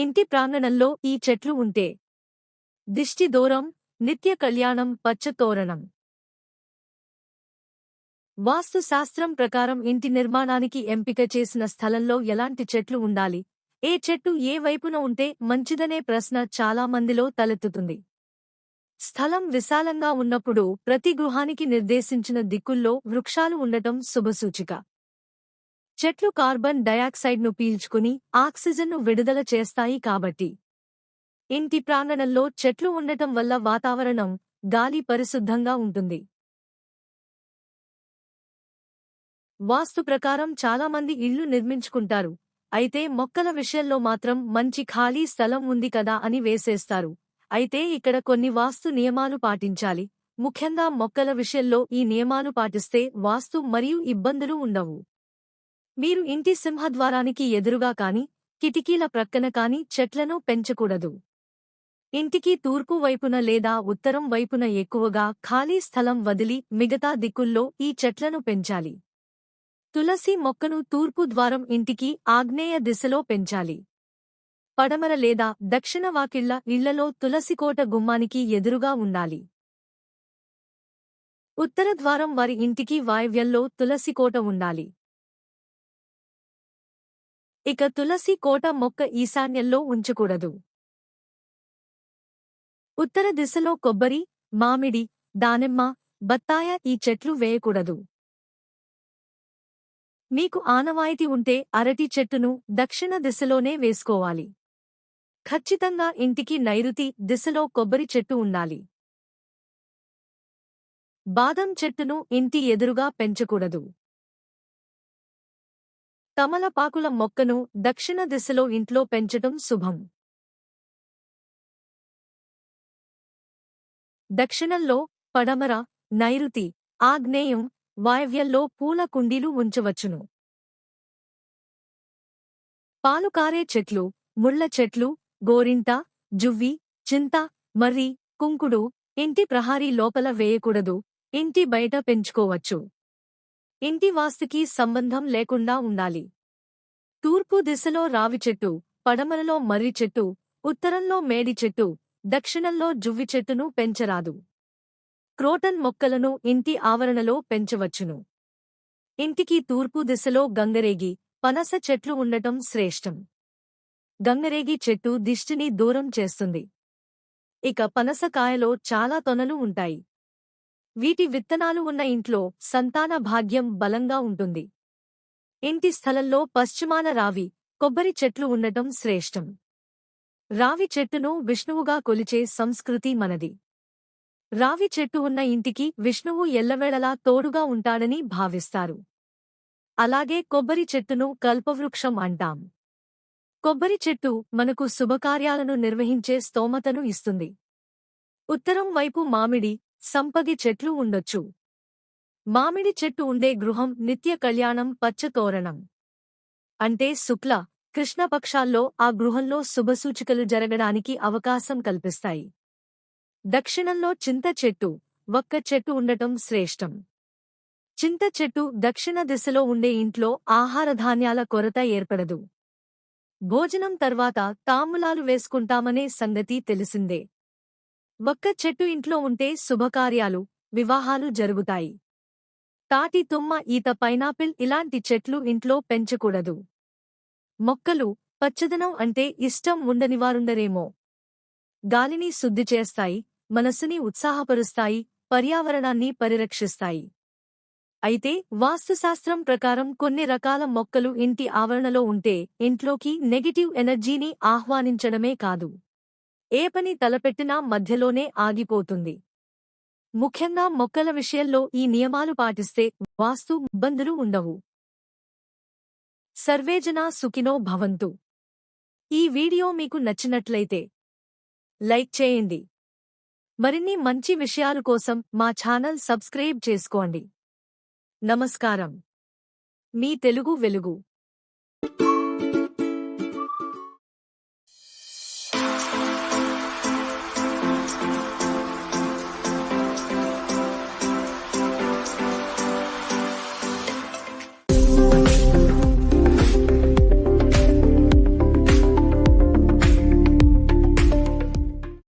ఇంటి ప్రాంగణంలో ఈ చెట్లు ఉంటే. దిష్టి దూరం నిత్య కళ్యాణం పచ్చ తోరణం ప్రకారం ఇంటి నిర్మాణానికి ఎంపిక చేసిన స్థలంలో ఎలాంటి చెట్లు ఉండాలి? ఏ చెట్టు ఏ వైపున ఉంటే మంచిదనే ప్రశ్న చాలా మందిలో తలెత్తుతుంది. స్థలం విశాలంగా ఉన్నప్పుడు ప్రతి గృహానికి నిర్దేశించిన దిక్కుల్లో వృక్షాలు ఉండటం శుభసూచిక. చెట్లు కార్బన్ డయాక్సైడ్ను పీల్చుకుని ఆక్సిజన్ను విడుదల చేస్తాయి కాబట్టి. ఇంటి ప్రాంగణంలో చెట్లు ఉండటం వల్ల వాతావరణం గాలి పరిశుద్ధంగా ఉంటుంది. వాస్తు ప్రకారం చాలామంది ఇళ్ళు నిర్మించుకుంటారు. అయితే మొక్కల విషయంలో మాత్రం మంచి ఖాళీ స్థలం ఉంది కదా అని వేసేస్తారు. అయితే ఇక్కడ కొన్ని వాస్తు నియమాలు పాటించాలి. ముఖ్యంగా మొక్కల విషయంలో ఈ నియమాలు పాటిస్తే వాస్తు మరియు ఇబ్బందులు ఉండవు. మీరు ఇంటి సింహద్వారానికి ఎదురుగా కాని కిటికీల ప్రక్కన కాని చెట్లను పెంచకూడదు. ఇంటికి తూర్పు వైపున లేదా ఉత్తరం వైపున ఎక్కువగా ఖాళీ స్థలం వదిలి మిగతా దిక్కుల్లో ఈ చెట్లను పెంచాలి. తులసి మొక్కను తూర్పు ద్వారం ఇంటికి ఆగ్నేయ దిశలో పెంచాలి. పడమర లేదా దక్షిణ వాకిళ్ళ ఇళ్ళలో తులసికోట గుమ్మానికి ఎదురుగా ఉండాలి. ఉత్తర ద్వారం వారి ఇంటికి వాయవ్యంలో తులసికోట ఉండాలి. ఇక తులసి కోట మొక్క ఈశాన్యంలో ఉంచకూడదు. ఉత్తర దిశలో కొబ్బరి మామిడి దానిమ్మ బత్తాయ ఈ చెట్లు వేయకూడదు. మీకు ఆనవాయితీ ఉంటే అరటి చెట్టును దక్షిణ దిశలోనే వేసుకోవాలి. ఖచ్చితంగా ఇంటికి నైరుతి దిశలో కొబ్బరి చెట్టు ఉండాలి. బాదం చెట్టును ఇంటి ఎదురుగా పెంచకూడదు. తమలపాకుల మొక్కను దక్షిణ దిశలో ఇంట్లో పెంచటం శుభం. దక్షిణంలో పడమర నైరుతి ఆగ్నేయం వాయవ్యంలో పూల కుండీలు ఉంచవచ్చును. పాలుకారే చెట్లు ముళ్ళ చెట్లు గోరింట జువ్వి చింత మర్రి కుంకుడు ఇంటి ప్రహారీ లోపల వేయకూడదు ఇంటి బయట పెంచుకోవచ్చు. ఇంటి వాస్తుకి సంబంధం లేకుండా ఉండాలి. తూర్పు దిశలో రావి చెట్టు పడమరలో మర్రి చెట్టు ఉత్తరంలో మేడి చెట్టు దక్షిణంలో జువ్వి చెట్టును పెంచరాదు. క్రోటన్ మొక్కలను ఇంటి ఆవరణలో పెంచవచ్చును. ఇంటికి తూర్పు దిశలో గంగరేగి పనస చెట్లు ఉండటం శ్రేష్టం. గంగరేగి చెట్టు దిష్టిని దూరం చేస్తుంది. ఇక పనసకాయలో చాలా తొనలు ఉంటాయి. వీటి విత్తనాలు ఉన్న ఇంట్లో సంతాన భాగ్యం బలంగా ఉంటుంది. ఇంటి స్థలంలో పశ్చిమాన రావి కొబ్బరి చెట్లు ఉండటం శ్రేష్టం. రావి చెట్టును విష్ణువుగా కొలిచే సంస్కృతి మనది. రావి చెట్టు ఉన్న ఇంటికి విష్ణువు ఎల్లవేళలా తోడుగా ఉంటాడని భావిస్తారు. అలాగే కొబ్బరి చెట్టును కల్పవృక్షం అంటాం. కొబ్బరి చెట్టు మనకు శుభకార్యాలను నిర్వహించే స్తోమతను ఇస్తుంది. ఉత్తరం వైపు మామిడి సంపగి చెట్లు ఉండొచ్చు. మామిడి చెట్టు ఉండే గృహం నిత్య కళ్యాణం పచ్చతోరణం అంటే శుక్ల కృష్ణపక్షాల్లో ఆ గృహంలో శుభసూచికలు జరగడానికి అవకాశం కల్పిస్తాయి. దక్షిణంలో చింత చెట్టు ఒక్క చెట్టు ఉండటం శ్రేష్టం. చింత చెట్టు దక్షిణ దిశలో ఉండే ఇంట్లో ఆహారధాన్యాల కొరత ఏర్పడదు. భోజనం తర్వాత తాములాలు వేసుకుంటామనే సంగతి తెలిసిందే. వక్క చెట్టు ఇంట్లో ఉంటే శుభకార్యాలు వివాహాలు జరుగుతాయి. తాటి తుమ్మ ఈత పైనాపిల్ ఇలాంటి చెట్లు ఇంట్లో పెంచకూడదు. మొక్కలు పచ్చదనం అంటే ఇష్టం ఉండనివారుండరేమో. గాలిని శుద్ధి చేస్తాయి మనసుని ఉత్సాహపరుస్తాయి పర్యావరణాన్ని పరిరక్షిస్తాయి. అయితే వాస్తుశాస్త్రం ప్రకారం కొన్ని రకాల మొక్కలు ఇంటి ఆవరణలో ఉంటే ఇంట్లోకి నెగటివ్ ఎనర్జీని ఆహ్వానించడమే కాదు. ఏ పని తలపెట్టినా మధ్యలోనే ఆగిపోతుంది. ముఖ్యంగా మొక్కల విషయంలో ఈ నియమాలు పాటిస్తే వాస్తు ఇబ్బందులు ఉండవు. సర్వేజనా సుఖినో భవంతు. ఈ వీడియో మీకు నచ్చినట్లయితే లైక్ చేయండి. మరిన్ని మంచి విషయాల కోసం మా ఛానల్ సబ్స్క్రైబ్ చేసుకోండి. నమస్కారం. మీ తెలుగు వెలుగు.